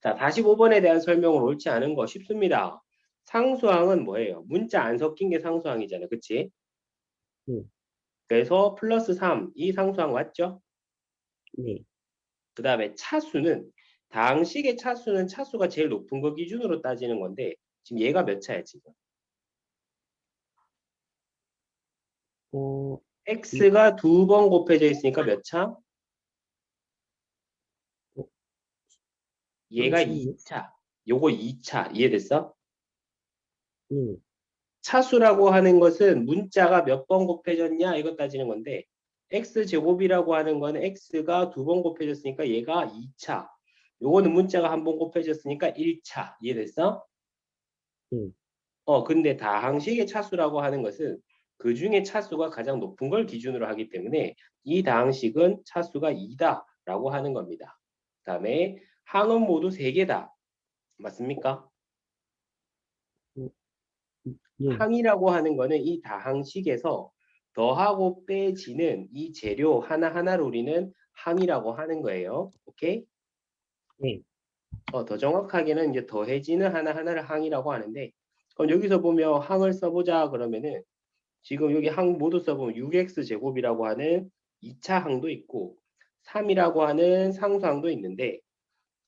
자, 45번에 대한 설명을 옳지 않은 거 쉽습니다. 상수항은 뭐예요? 문자 안 섞인 게 상수항이잖아. 그치? 네. 그래서 플러스 3, 이 상수항 맞죠? 네. 그 다음에 차수는 당식의 차수는 차수가 제일 높은 거 기준으로 따지는 건데 지금 얘가 몇 차야 지금? 어, x가 두 번 곱해져 있으니까 몇 차? 얘가 잠시만요. 2차. 요거 2차. 이해됐어? 네. 차수라고 하는 것은 문자가 몇 번 곱해졌냐 이거 따지는 건데 x 제곱이라고 하는 거는 x가 두 번 곱해졌으니까 얘가 2차. 요거는 문자가 한 번 곱해졌으니까 1차. 이해됐어? 음. 어 근데 다항식의 차수라고 하는 것은 그 중에 차수가 가장 높은 걸 기준으로 하기 때문에 이 다항식은 차수가 2다 라고 하는 겁니다. 그 다음에 항은 모두 3개다. 맞습니까? 네. 항이라고 하는 거는 이 다항식에서 더하고 빼지는 이 재료 하나하나를 우리는 항이라고 하는 거예요. 오케이? 네. 어, 더 정확하게는 이제 더해지는 하나하나를 항이라고 하는데 그럼 여기서 보면 항을 써보자 그러면은 지금 여기 항 모두 써보면 6x 제곱이라고 하는 2차 항도 있고 3이라고 하는 상수항도 있는데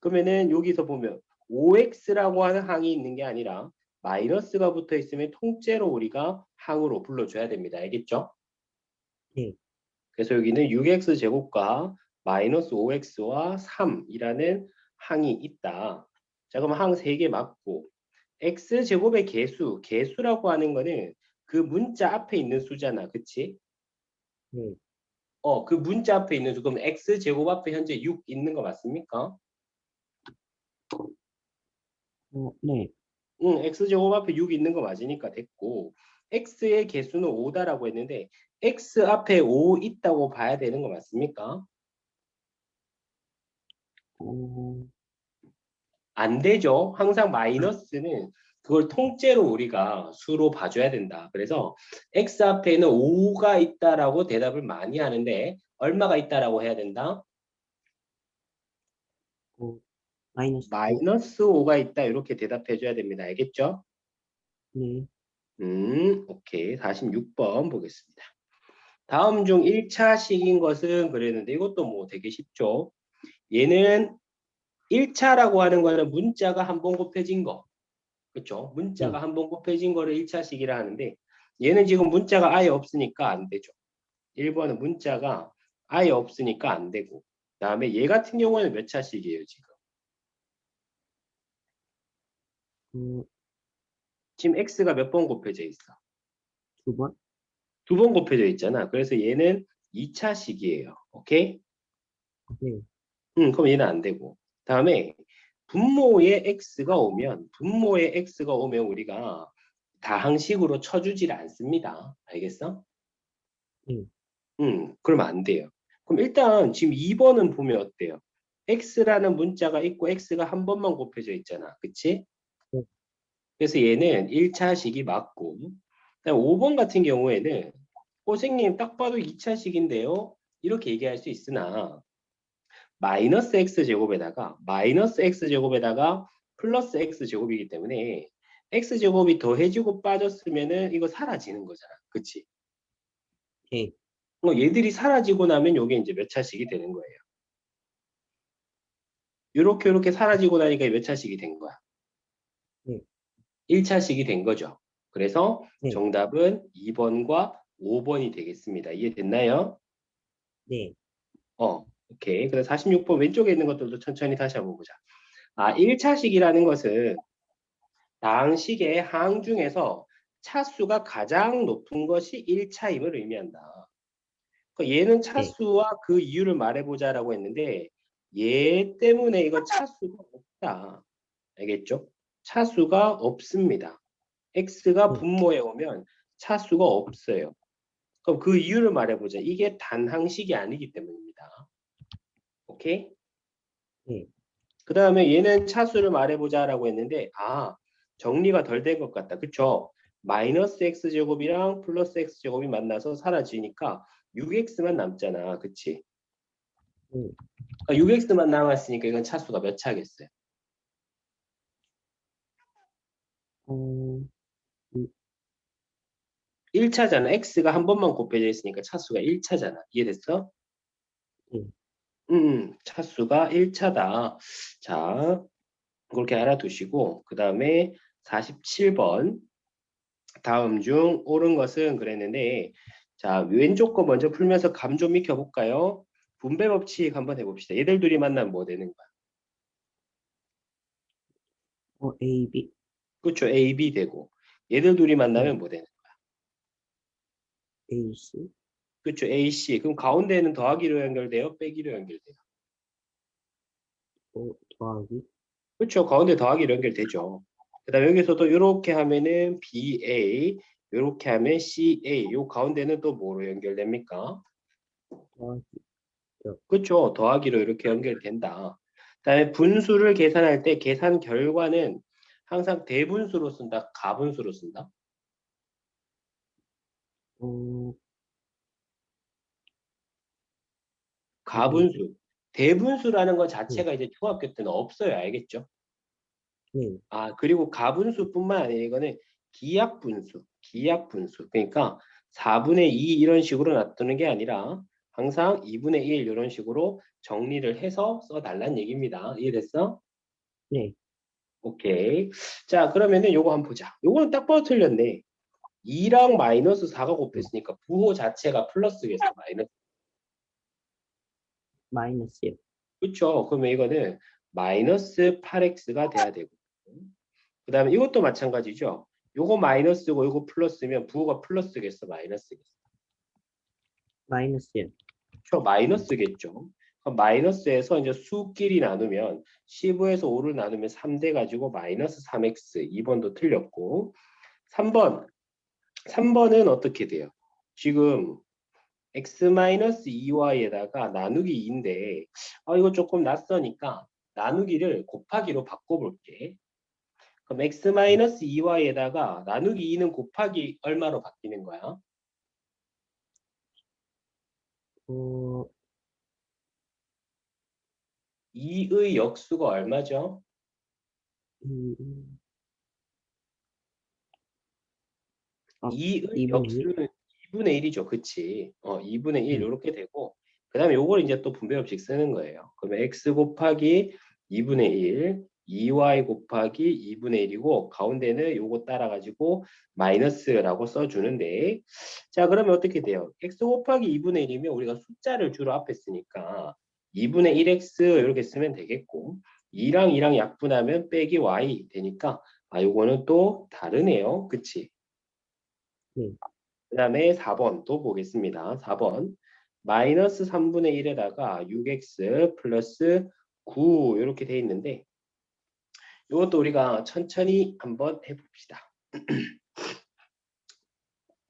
그러면은 여기서 보면 5x라고 하는 항이 있는 게 아니라 마이너스가 붙어 있으면 통째로 우리가 항으로 불러줘야 됩니다. 알겠죠? 네. 그래서 여기는 6x 제곱과 마이너스 5x와 3이라는 항이 있다. 자, 그럼 항 3개 맞고 x 제곱의 개수, 개수라고 하는 거는 그 문자 앞에 있는 수잖아. 그치? 네. 어, 그 문자 앞에 있는 수. 그럼 x 제곱 앞에 현재 6 있는 거 맞습니까? 어, 네. 응, x제곱 앞에 6 있는 거 맞으니까 됐고 x의 개수는 5다라고 했는데 x 앞에 5 있다고 봐야 되는 거 맞습니까? 어, 안 되죠. 항상 마이너스는 그걸 통째로 우리가 수로 봐줘야 된다. 그래서 x 앞에는 5가 있다라고 대답을 많이 하는데 얼마가 있다라고 해야 된다? 어, 마이너스. 마이너스 5가 있다. 이렇게 대답해 줘야 됩니다. 알겠죠? 네. 음, 오케이. 46번 보겠습니다. 다음 중 1차식인 것은 그랬는데 이것도 뭐 되게 쉽죠. 얘는 1차라고 하는 거는 문자가 한 번 곱해진 거. 그렇죠? 문자가 한번 곱해진 거를 1차식이라 하는데 얘는 지금 문자가 아예 없으니까 안 되죠. 1번은 문자가 아예 없으니까 안 되고 그다음에 얘 같은 경우에는 몇 차식이에요, 지금? 어, 지금 x가 몇 번 곱해져 있어? 두 번? 두 번 곱해져 있잖아. 그래서 얘는 2차식이에요. 오케이? 네. 음, 그럼 얘는 안 되고. 다음에 분모에 x가 오면 분모에 x가 오면 우리가 다항식으로 쳐주질 않습니다. 알겠어? 음. 음, 그러면 안 돼요. 그럼 일단 지금 2번은 보면 어때요? x라는 문자가 있고 x가 한 번만 곱해져 있잖아. 그치? 네. 그래서 얘는 1차식이 맞고 그다음 5번 같은 경우에는 호생님 딱 봐도 2차식인데요. 이렇게 얘기할 수 있으나 마이너스 x 제곱에다가 마이너스 x 제곱에다가 플러스 x 제곱이기 때문에 x 제곱이 더해지고 빠졌으면은 이거 사라지는 거잖아. 그치? 네. 어, 얘들이 사라지고 나면 요게 이제 몇 차식이 되는 거예요. 요렇게 요렇게 사라지고 나니까 몇 차식이 된 거야? 네. 1차식이 된 거죠. 그래서 네. 정답은 2번과 5번이 되겠습니다. 이해됐나요? 네. 어, 오케이. 그래서 46번 왼쪽에 있는 것들도 천천히 다시 한번 보자. 아, 1차식이라는 것은 다항식의 항 중에서 차수가 가장 높은 것이 1차임을 의미한다. 그 얘는 차수와 그 이유를 말해보자라고 했는데 얘 때문에 이거 차수가 없다. 알겠죠? 차수가 없습니다. x가 음. 분모에 오면 차수가 없어요. 그럼 그 이유를 말해보자. 이게 단항식이 아니기 때문입니다. 오케이? 네. 그 다음에 얘는 차수를 말해보자 라고 했는데 아 정리가 덜 된 것 같다. 그쵸? 마이너스 x제곱이랑 플러스 x제곱이 만나서 사라지니까 6x만 남잖아. 그치? 네. 그러니까 6x만 남았으니까 이건 차수가 몇 차겠어요? 어, 1차잖아. x가 한 번만 곱해져 있으니까 차수가 1차잖아. 이해됐어? 네. 음, 차수가 1차다. 자, 그렇게 알아두시고 그 다음에 47번 다음 중 옳은 것은 그랬는데 자 왼쪽 거 먼저 풀면서 감 좀 익혀볼까요? 분배 법칙 한번 해봅시다. 얘들 둘이 만나면 뭐 되는 거야? 어, A, B, 그렇죠. A, B 되고 얘들 둘이 만나면 뭐 되는 거야? A, C, 그렇죠. A, C. 그럼 가운데는 더하기로 연결돼요? 빼기로 연결돼요? 어, 더하기, 그렇죠. 가운데 더하기로 연결되죠. 그다음 여기서도 이렇게 하면은 BA, 이렇게 하면 CA. 요 가운데는 또 뭐로 연결됩니까? 더하기, 그렇죠. 더하기로 이렇게 연결된다. 그다음에 분수를 계산할 때 계산 결과는 항상 대분수로 쓴다, 가분수로 쓴다. 어, 가분수. 대분수라는 것 자체가 이제 중학교 때는 없어요. 알겠죠? 네, 아, 그리고 가분수뿐만 아니라 이거는 기약분수, 기약분수. 그러니까 4분의 2 이런 식으로 놔두는 게 아니라 항상 2분의 1 이런 식으로 정리를 해서 써달라는 얘기입니다. 이해됐어? 네, 오케이. 자, 그러면은 요거 한번 보자. 요거는 딱 봐도 틀렸네. 2랑 마이너스 4가 곱했으니까 부호 자체가 플러스겠어, 마이너스. 마이너스요. 그렇죠. 그러면 이거는 마이너스 8x가 돼야 되고. 그 다음에 이것도 마찬가지죠. 요거 마이너스고 요거 플러스면 부호가 플러스겠어, 마이너스겠어. 마이너스요. 그렇죠. 마이너스겠죠. 그럼 마이너스에서 이제 수끼리 나누면 15에서 5를 나누면 3돼 가지고 마이너스 3x 2번도 틀렸고 3번 3번은 어떻게 돼요? 지금 x 마이너스 2y에다가 나누기 2인데 아 이거 조금 낯서니까 나누기를 곱하기로 바꿔볼게. 그럼 x 마이너스 2y에다가 나누기 2는 곱하기 얼마로 바뀌는 거야? 어, 2의 역수가 얼마죠? 음, 어, 2의 2분의 1? 역수는 2분의 1이죠. 그치? 어, 2분의 1 음. 이렇게 되고 그 다음에 요걸 이제 또 분배법칙 쓰는 거예요. 그러면 x 곱하기 2분의 1 2y 곱하기 2분의 1이고 가운데는 요거 따라가지고 마이너스라고 써주는데 자 그러면 어떻게 돼요? x 곱하기 2분의 1이면 우리가 숫자를 주로 앞에 쓰니까 2분의 1x 이렇게 쓰면 되겠고 2랑 2랑 약분하면 빼기 y 되니까 아 요거는 또 다르네요. 그치? 네. 그 다음에 4번 또 보겠습니다. 4번 마이너스 3분의 1에다가 6x 플러스 9 이렇게 돼 있는데 이것도 우리가 천천히 한번 해봅시다.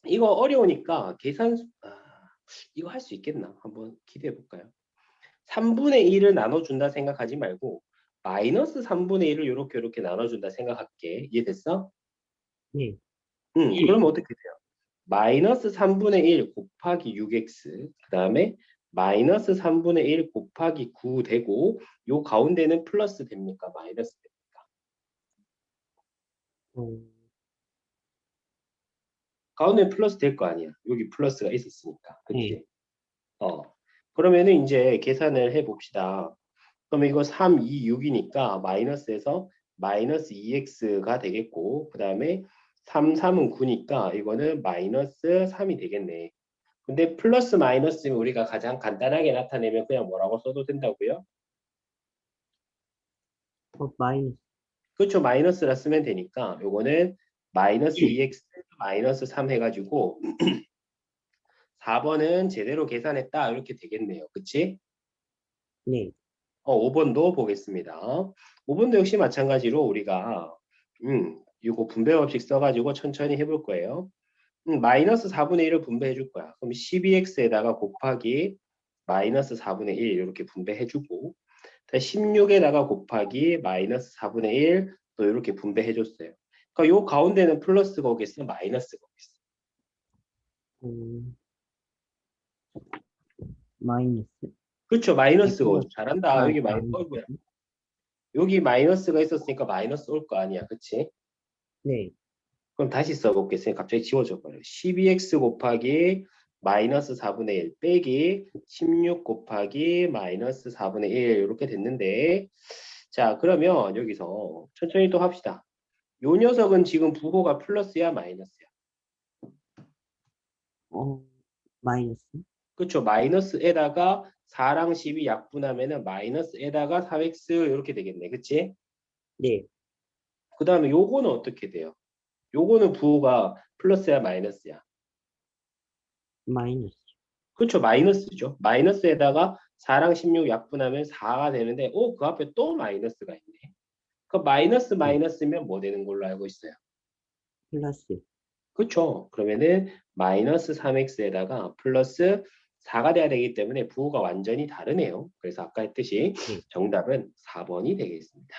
이거 어려우니까 계산 아, 이거 할 수 있겠나? 한번 기대해 볼까요? 3분의 1을 나눠준다 생각하지 말고 마이너스 3분의 1을 이렇게 이렇게 나눠준다 생각할게. 이해됐어? 네, 음, 그러면 어떻게 돼요? 마이너스 3분의 1 곱하기 6x 그 다음에 마이너스 3분의 1 곱하기 9 되고 요 가운데는 플러스 됩니까? 마이너스 됩니까? 어, 가운데 플러스 될 거 아니야. 여기 플러스가 있었으니까. 그치? 네. 어. 그러면은 이제 계산을 해 봅시다. 그러면 이거 3, 2, 6이니까 마이너스에서 마이너스 2x가 되겠고 그 다음에 3, 3은 9니까 이거는 마이너스 3이 되겠네. 근데 플러스 마이너스면 우리가 가장 간단하게 나타내면 그냥 뭐라고 써도 된다고요? 어, 마이너스, 그렇죠. 마이너스라 쓰면 되니까 요거는 마이너스 2x 마이너스 3 해가지고 4번은 제대로 계산했다 이렇게 되겠네요. 그치? 네, 어, 5번도 보겠습니다. 5번도 역시 마찬가지로 우리가 음, 이거 분배법칙 써가지고 천천히 해볼 거예요. 음, 마이너스 4분의 1을 분배해 줄 거야. 그럼 12x에다가 곱하기 마이너스 4분의 1 이렇게 분배해 주고 16에다가 곱하기 마이너스 4분의 1 또 이렇게 분배해 줬어요. 그러니까 요 가운데는 플러스가 오겠어? 마이너스가 오겠어? 음, 마이너스, 그렇죠. 마이너스가 이거- 오죠. 잘한다. 아, 여기 마이, 마이너스. 어이구야. 여기 마이너스가 있었으니까 마이너스 올 거 아니야. 그치? 네. 그럼 다시 써볼겠어요. 갑자기 지워져 버려요. 12x 곱하기 마이너스 4분의 1 빼기 16 곱하기 마이너스 4분의 1 이렇게 됐는데 자 그러면 여기서 천천히 또 합시다. 요 녀석은 지금 부호가 플러스야 마이너스야? 어, 마이너스. 그렇죠. 마이너스 에다가 4랑 10이 약분하면은 마이너스 에다가 4x 이렇게 되겠네. 그치? 네. 그 다음에 요거는 어떻게 돼요? 요거는 부호가 플러스야 마이너스야? 마이너스. 그렇죠. 마이너스죠. 마이너스에다가 4랑 16 약분하면 4가 되는데 오, 그 앞에 또 마이너스가 있네. 그 마이너스 마이너스면 뭐 되는 걸로 알고 있어요? 플러스. 그렇죠. 그러면은 마이너스 3x에다가 플러스 4가 돼야 되기 때문에 부호가 완전히 다르네요. 그래서 아까 했듯이 네. 정답은 4번이 되겠습니다.